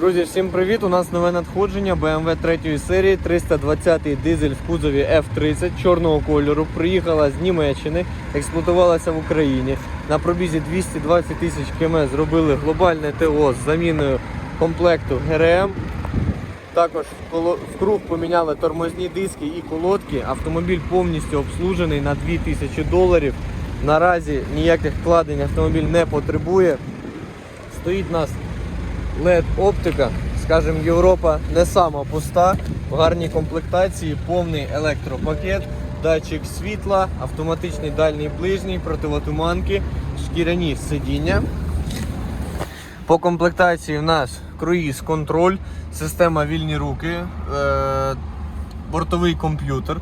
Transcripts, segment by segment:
Друзі, всім привіт! У нас нове надходження BMW 3 серії 320 дизель в кузові F30 чорного кольору. Приїхала з Німеччини, експлуатувалася в Україні. На пробізі 220 тисяч км зробили глобальне ТО з заміною комплекту ГРМ. Також в круг поміняли тормозні диски і колодки. Автомобіль повністю обслужений на 2000 доларів. Наразі ніяких вкладень автомобіль не потребує. Стоїть у нас LED оптика, скажімо, Європа не сама пуста, в гарній комплектації, повний електропакет, датчик світла, автоматичний дальній ближній, противотуманки, шкіряні сидіння. По комплектації в нас круїз контроль, система вільні руки, е- бортовий комп'ютер.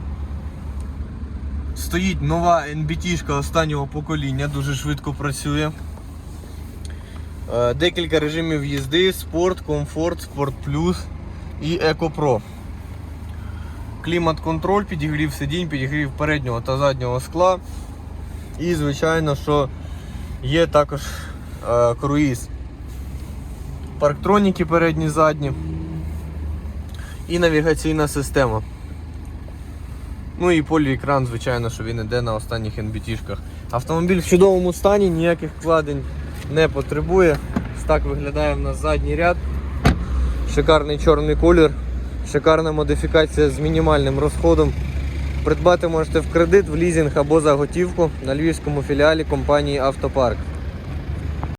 Стоїть нова NBT останнього покоління, дуже швидко працює. Е, Декілька режимів їзди, спорт, комфорт, спорт плюс і Еко Про. Клімат-контроль, підігрів сидінь, підігрів переднього та заднього скла. І, звичайно, що є також е, круїз. Парктроніки передні, задні. І навігаційна система. Ну і поліекран, звичайно, що він іде на останніх NBT-шках. Автомобіль в чудовому стані, ніяких вкладень не потребує. Так виглядає в нас задній ряд. Шикарний чорний колір, шикарна модифікація з мінімальним розходом. Придбати можете в кредит, в лізинг або за готівку на львівському філіалі компанії Автопарк.